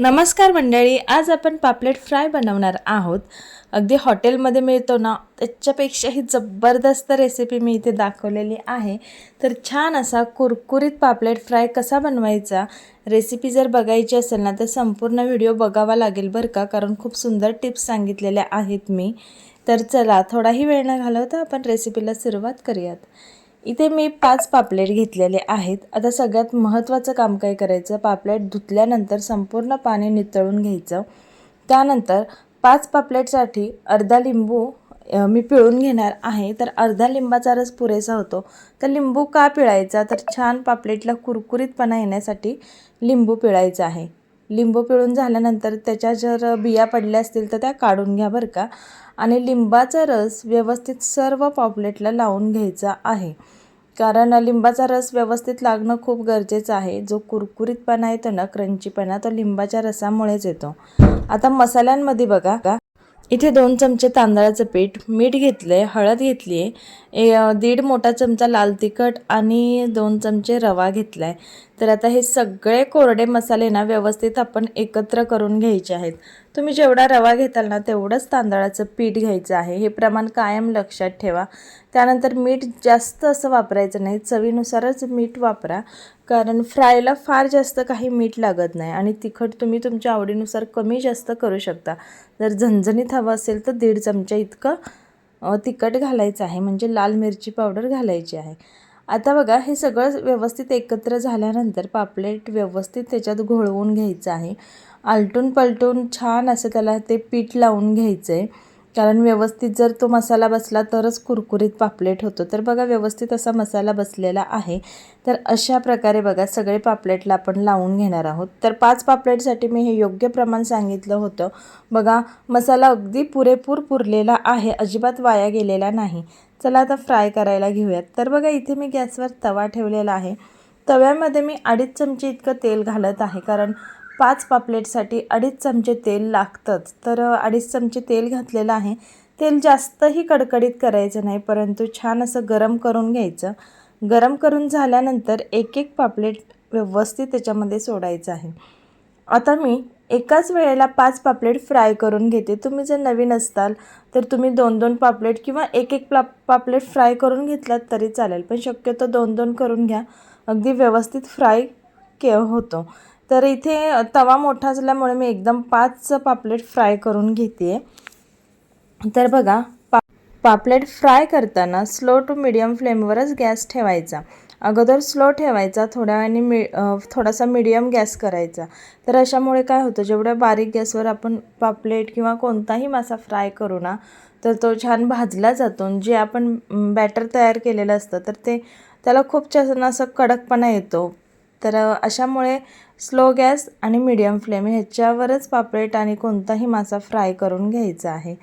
नमस्कार मंडळी आज आपण पापलेट फ्राय बनवणार आहोत. अगदी हॉटेलमध्ये मिळतो ना त्याच्यापेक्षाही जबरदस्त रेसिपी मी इथे दाखवलेली आहे. तर छान असा कुरकुरीत पापलेट फ्राय कसा बनवायचा रेसिपी जर बघायची असेल ना तर संपूर्ण व्हिडिओ बघावा लागेल बरं का कारण खूप सुंदर टिप्स सांगितलेल्या आहेत मी. तर चला थोडाही वेळ न घालवता आपण रेसिपीला सुरुवात करूयात. इथे मी पाच पापलेट घेतलेले आहेत. आता सगळ्यात महत्त्वाचं काम काय करायचं? पापलेट धुतल्यानंतर संपूर्ण पाणी नितळून घ्यायचं. त्यानंतर पाच पापलेटसाठी अर्धा लिंबू मी पिळून घेणार आहे. तर अर्धा लिंबाचा रस पुरेसा होतो. तर लिंबू का पिळायचा? तर छान पापलेटला कुरकुरीतपणा येण्यासाठी लिंबू पिळायचा आहे. लिंबू पिळून झाल्यानंतर त्याच्या जर बिया पडल्या असतील तर त्या काढून घ्या बरं का. आणि लिंबाचा रस व्यवस्थित सर्व पॉपलेटला लावून घ्यायचा आहे. कारण लिंबाचा रस व्यवस्थित लागणं खूप गरजेचं आहे. जो कुरकुरीतपणा येतो ना क्रंचीपणा तो लिंबाच्या रसामुळेच येतो. आता मसाल्यांमध्ये बघा. का इथे दोन चमचे तांदळाचं पीठ मीठ घेतलं आहे हळद घेतली आहे दीड मोठा चमचा लाल तिखट आणि दोन चमचे रवा घेतला आहे तर आता हे सगळे कोरडे मसाले ना व्यवस्थित आपण एकत्र करून घ्यायचे आहेत. तुम्ही जेवढा रवा घेताल ना तेवढंच तांदळाचं पीठ घ्यायचं आहे. हे प्रमाण कायम लक्षात ठेवा. त्यानंतर मीठ जास्त असं वापरायचं नाही. चवीनुसारच मीठ वापरा. कारण फ्रायला फार जास्त काही मीठ लागत नाही आणि तिखट तुम्ही तुमच्या आवडीनुसार कमी जास्त करू शकता. जर झणझणीत हवं असेल तर दीड चमचा इतकं तिखट घालायचं आहे. म्हणजे लाल मिरची पावडर घालायची आहे. आता बघा हे सगळं व्यवस्थित एकत्र झाल्यानंतर पापलेट व्यवस्थित त्याच्यात घोळवून घ्यायचं आहे. आलटून पलटून छान असं त्याला ते पीठ लावून घ्यायचं आहे कारण व्यवस्थित जर तो मसाला बसला तरच कुरकुरीत पापलेट होतो. तर बघा व्यवस्थित असा मसाला बसलेला आहे. तर अशा प्रकारे बघा सगळे पापलेटला आपण लावून घेणार आहोत. तर पाच पापलेटसाठी मी हे योग्य प्रमाण सांगितलं होतं. बघा मसाला अगदी पुरेपूर पुरलेला आहे. अजिबात वाया गेलेला नाही. चला आता फ्राय करायला घेऊयात. तर बघा इथे मी गॅसवर तवा ठेवलेला आहे. तव्यामध्ये मी अडीच चमचे इतकं तेल घालत आहे. कारण पाच पापलेटसाठी अडीच चमचे तेल लागतंच. तर अडीच चमचे तेल घातलेलं आहे. तेल जास्तही कडकडीत करायचं नाही परंतु छान असं गरम करून घ्यायचं. गरम करून झाल्यानंतर एक एक पापलेट व्यवस्थित त्याच्यामध्ये सोडायचं आहे. आता मी एकाच वेळेला पाच पापलेट फ्राय करून घेते. तुम्ही जर नवीन असताल तर तुम्ही दोन दोन पापलेट किंवा एक एक प्ला पापलेट फ्राय करून घेतलात तरी चालेल पण शक्यतो दोन दोन करून घ्या. अगदी व्यवस्थित फ्राय के होतो. तर इथे तवा मोठा असल्यामुळे मी एकदम पाच पापलेट फ्राय करून घेते तर बघा पा पापलेट फ्राय करताना स्लो टू मिडियम फ्लेमवरच गॅस ठेवायचा. अगोदर स्लो ठेवायचा थोड्या वेळाने मि थोडासा मिडियम गॅस करायचा. तर अशामुळे काय होतं जेवढ्या बारीक गॅसवर आपण पापलेट किंवा कोणताही मासा फ्राय करू ना तर तो छान भाजला जातो. आणि जे आपण बॅटर तयार केलेलं असतं तर ते त्याला खूप छान असं कडकपणा येतो. तर अशामुळे स्लो गॅस आणि मिडियम फ्लेम ह्याच्यावरच पापलेट आणि कोणताही मासा फ्राय करून घ्यायचा आहे.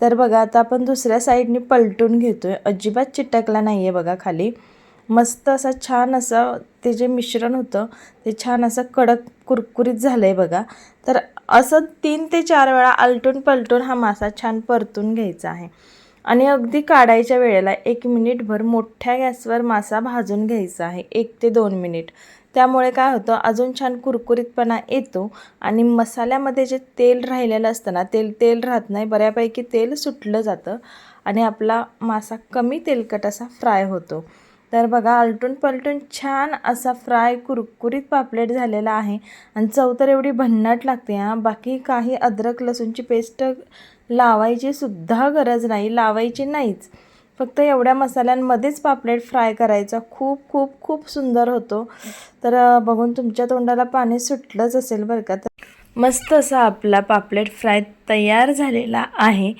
तर बघा आता आपण दुसऱ्या साईडने पलटून घेतो आहे अजिबात चिटकला नाही आहे बघा खाली. मस्त असं छान असं ते जे मिश्रण होतं ते छान असं कडक कुरकुरीत झालं आहे बघा. तर असं तीन ते चार वेळा आलटून पलटून हा मासा छान परतून घ्यायचा आहे. आणि अगदी काढायच्या वेळेला एक मिनिटभर मोठ्या गॅसवर मासा भाजून घ्यायचा आहे. एक ते दोन मिनिट. त्यामुळे काय होतं अजून छान कुरकुरीतपणा येतो आणि मसाल्यामध्ये जे तेल राहिलेलं असतं ना तेल तेल राहत नाही. बऱ्यापैकी तेल सुटलं जातं आणि आपला मासा कमी तेलकट असा फ्राय होतो. तर बघा आलटून पलटून छान असा फ्राय कुरकुरीत पापलेट झालेला आहे आणि चव तर एवढी भन्नाट लागते हां. बाकी काही अद्रक लसूणची पेस्ट लावायची सुद्धा गरज नाही लावायची नाहीच. फक्त एवढ्या मसाल्यांमध्येच पापलेट फ्राय करायचा. खूप खूप खूप सुंदर होतो. तर बघून तुमच्या तोंडाला पाणी सुटलंच असेल बरं का. तर मस्त असा आपला पापलेट फ्राय तयार झालेला आहे.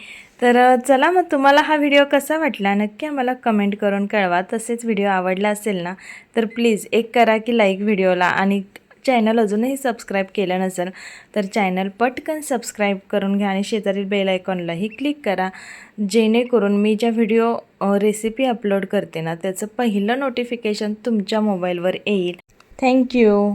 तर चला मग तुम्हाला हा व्हिडिओ कसा वाटला नक्की आम्हाला कमेंट करून कळवा. तसेच व्हिडिओ आवडला असेल ना तर प्लीज एक करा की लाईक व्हिडिओला आणि चॅनल अजूनही सबस्क्राईब केलं नसेल तर चॅनल पटकन सबस्क्राईब करून घ्या आणि शेजारील बेल आयकॉनलाही क्लिक करा. जेणेकरून मी ज्या व्हिडिओ रेसिपी अपलोड करते ना त्याचं पहिलं नोटिफिकेशन तुमच्या मोबाईलवर येईल. थँक्यू